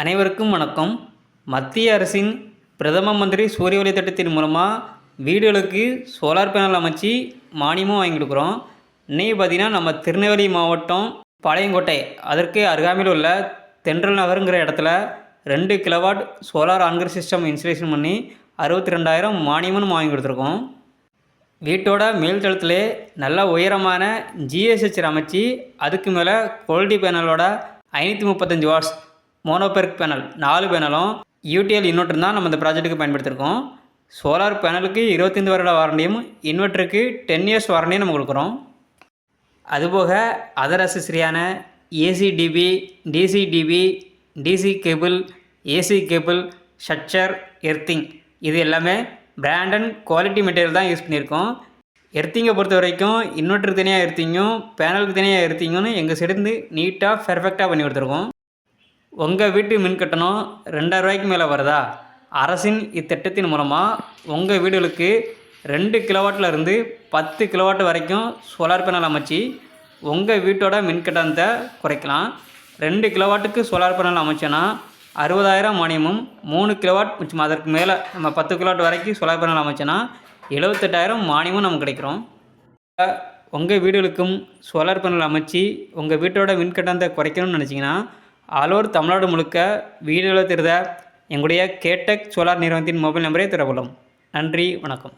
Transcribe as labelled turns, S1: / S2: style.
S1: அனைவருக்கும் வணக்கம். மத்திய அரசின் பிரதம மந்திரி சூரிய ஒளி திட்டத்தின் மூலமாக வீடுகளுக்கு சோலார் பேனல் அமைச்சு மானியமும் வாங்கி கொடுக்குறோம். இன்னைக்கு பார்த்திங்கன்னா நம்ம திருநெல்வேலி மாவட்டம் பாளையங்கோட்டை. அதற்கு அருகாமையில் உள்ள தென்றல் நகருங்கிற இடத்துல ரெண்டு கிலோவாட் சோலார் ஆன்கர் சிஸ்டம் இன்ஸ்டலேஷன் பண்ணி அறுபத்தி ரெண்டாயிரம் மானியமும் வாங்கி கொடுத்துருக்கோம். வீட்டோட மேல் தளத்திலே நல்ல உயரமான ஜிஎஸ்ஹெச் அமைச்சு அதுக்கு மேலே குவாலிட்டி பேனலோட ஐநூற்றி முப்பத்தஞ்சு வாட்ஸ் மோனோபெர்க் பேனல் நாலு பேனலும் யூடிஎல் இன்வெர்டர் தான் நம்ம இந்த ப்ராஜெக்ட்டுக்கு பயன்படுத்தியிருக்கோம் சோலார் பேனலுக்கு இருபத்தைந்து வருட வாரண்டியும் இன்வெர்ட்டருக்கு டென் இயர்ஸ் வாரண்டியும் நம்ம கொடுக்குறோம். அதுபோக other அசஸ்ரியான AC DB DC DB DC cable AC cable ஷட்சர் earthing இது எல்லாமே பிராண்ட் அண்ட் குவாலிட்டி மெட்டீரியல் தான் யூஸ் பண்ணியிருக்கோம். எர்த்திங்கை பொறுத்த வரைக்கும் இன்வெர்ட்டருக்கு தனியாக எர்த்திங்கும் பேனலுக்கு தனியாக எர்த்திங்கும்னு எங்கள் சைடு நீட்டாக பெர்ஃபெக்டாக பண்ணி கொடுத்துருக்கோம். உங்கள் வீட்டு மின் கட்டணம் ரெண்டாயிரம் ரூபாய்க்கு மேலே வருதா? அரசின் இத்திட்டத்தின் மூலமாக உங்கள் வீடுகளுக்கு ரெண்டு கிலோவாட்டிலருந்து பத்து கிலோவாட் வரைக்கும் சோலார் பேனல் அமைச்சு உங்கள் வீட்டோட மின் கட்டணத்தை குறைக்கலாம். ரெண்டு கிலோவாட்டுக்கு சோலார் பேனல் அமைச்சோன்னா அறுபதாயிரம் மானியமும் மூணு கிலோவாட் மிச்சம் அதற்கு மேலே நம்ம பத்து கிலோவாட் வரைக்கும் சோலார் பேனல் அமைச்சோன்னா எழுபத்தெட்டாயிரம் மானியமும் நமக்கு கிடைக்கிறோம். உங்கள் வீடுகளுக்கும் சோலார் பேனல் அமைச்சு உங்கள் வீட்டோட மின் கட்டணத்தை குறைக்கணும்னு நினச்சிங்கன்னா ஆல் ஓவர் தமிழ்நாடு முழுக்க வீடுகளை திருத எங்களுடைய கேடெக் சோலார் நிறுவனத்தின் மொபைல் நம்பரை திறப்படும் நன்றி வணக்கம்.